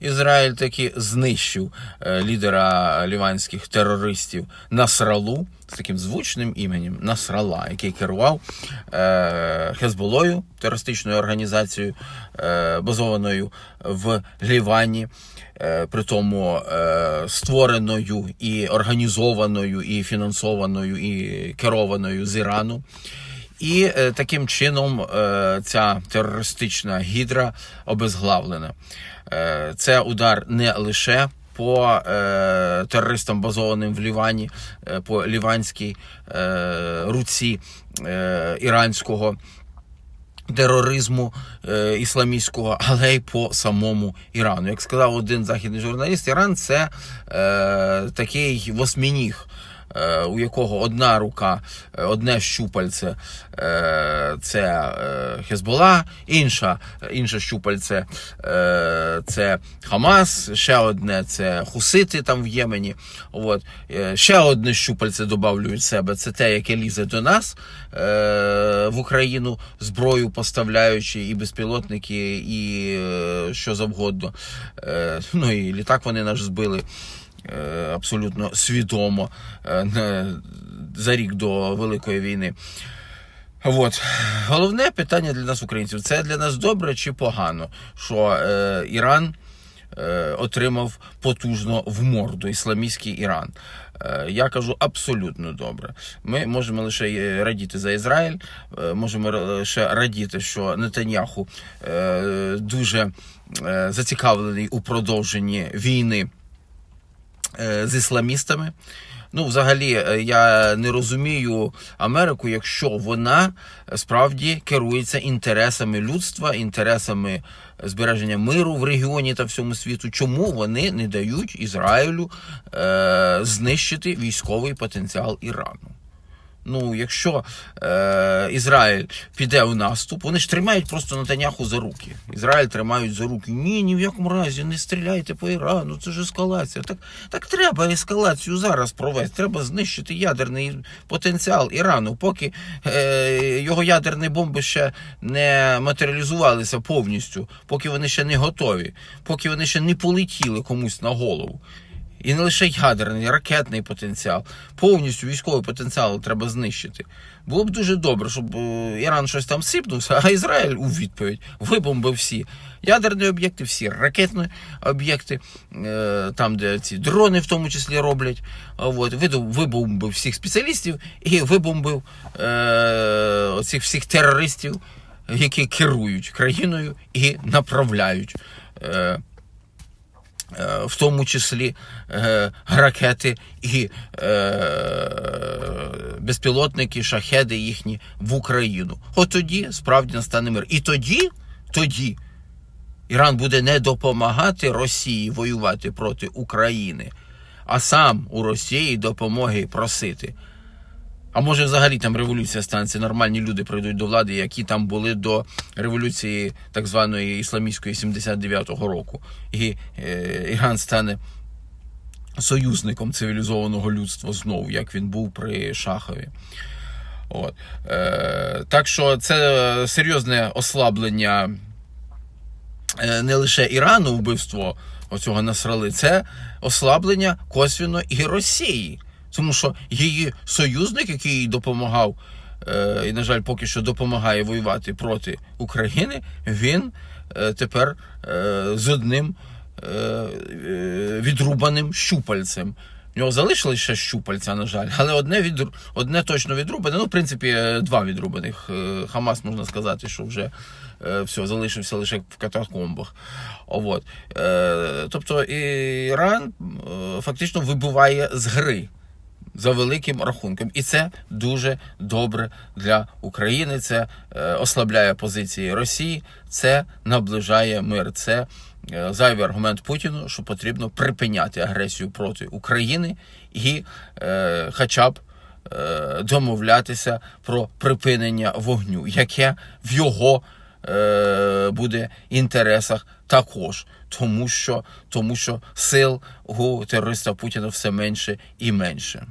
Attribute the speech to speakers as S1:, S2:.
S1: Ізраїль таки знищив е, лідера ліванських терористів Насралу з таким звучним іменем Насрала, який керував е, Хезболою, терористичною організацією, е, базованою в Лівані. При тому створеною і організованою, і фінансованою, і керованою з Ірану. І е, таким чином е, ця терористична гідра обезглавлена. Е, це удар не лише по терористам, базованим в Лівані, по ліванській руці іранського тероризму е, ісламістського, але й по самому Ірану. Як сказав один західний журналіст, Іран це такий восьмініг. Е, У якого одна рука, е, одне щупальце е, це Хезбола, інша, інше щупальце це Хамас, ще одне це Хусити там в Ємені. От. Ще одне щупальце додавлюють себе. Це те, яке лізе до нас в Україну, зброю поставляючи, і безпілотники, і що завгодно. Ну і літак вони наш збили. Е, Абсолютно свідомо е, за рік до Великої війни. От головне питання для нас, українців, це для нас добре чи погано, що е, Іран е, отримав потужно в морду ісламістський Іран. Е, я кажу абсолютно добре. Ми можемо лише е, радіти за Ізраїль, е, можемо лише радіти, що Нетаньяху е, дуже е, зацікавлений у продовженні війни з ісламістами. Ну, взагалі, е, я не розумію Америку, якщо вона е, справді керується інтересами людства, інтересами збереження миру в регіоні та всьому світу. Чому вони не дають Ізраїлю е, знищити військовий потенціал Ірану? Ну, якщо е, Ізраїль піде у наступ, вони ж тримають просто Натаняху за руки. Ізраїль тримають за руки. Ні, ні в якому разі не стріляйте по Ірану, це ж ескалація. Так, так треба ескалацію зараз провести. Треба знищити ядерний потенціал Ірану, поки е, його ядерні бомби ще не матеріалізувалися повністю, поки вони ще не готові, поки вони ще не полетіли комусь на голову. І не лише ядерний, ракетний потенціал, повністю військовий потенціал треба знищити. Було б дуже добре, щоб е, Іран щось там сипнувся, а Ізраїль у відповідь вибомбив всі ядерні об'єкти, всі ракетні об'єкти, е, там, де ці дрони в тому числі роблять. От, вибомбив всіх спеціалістів і вибомбив е, оцих всіх терористів, які керують країною і направляють. В тому числі е, ракети і е, безпілотники, шахеди їхні в Україну. От тоді справді настане мир. І тоді, тоді Іран буде не допомагати Росії воювати проти України, а сам у Росії допомоги просити. А може, взагалі там революція станеться, нормальні люди прийдуть до влади, які там були до революції так званої ісламістської 79-го року. І е, Іран стане союзником цивілізованого людства знову, як він був при Шахові. От. Е, так що це серйозне ослаблення е, не лише Ірану вбивство оцього насрали, це ослаблення косвіно і Росії. Тому що її союзник, який їй допомагав, е, і, на жаль, поки що допомагає воювати проти України, він е, тепер е, з одним відрубаним щупальцем. В нього залишилось ще щупальця, на жаль, але одне від одне точно відрубане. Ну, в принципі, два відрубаних. Хамас можна сказати, що вже все, залишився лише в катакомбах. От. Тобто Іран фактично вибуває з гри за великим рахунком. І це дуже добре для України. Це е, ослабляє позиції Росії, це наближає мир. Це е, зайвий аргумент Путіну, що потрібно припиняти агресію проти України і е, хоча б. е, Домовлятися про припинення вогню, яке в його е, буде інтересах також, тому що, тому що сил у терориста Путіна все менше і менше.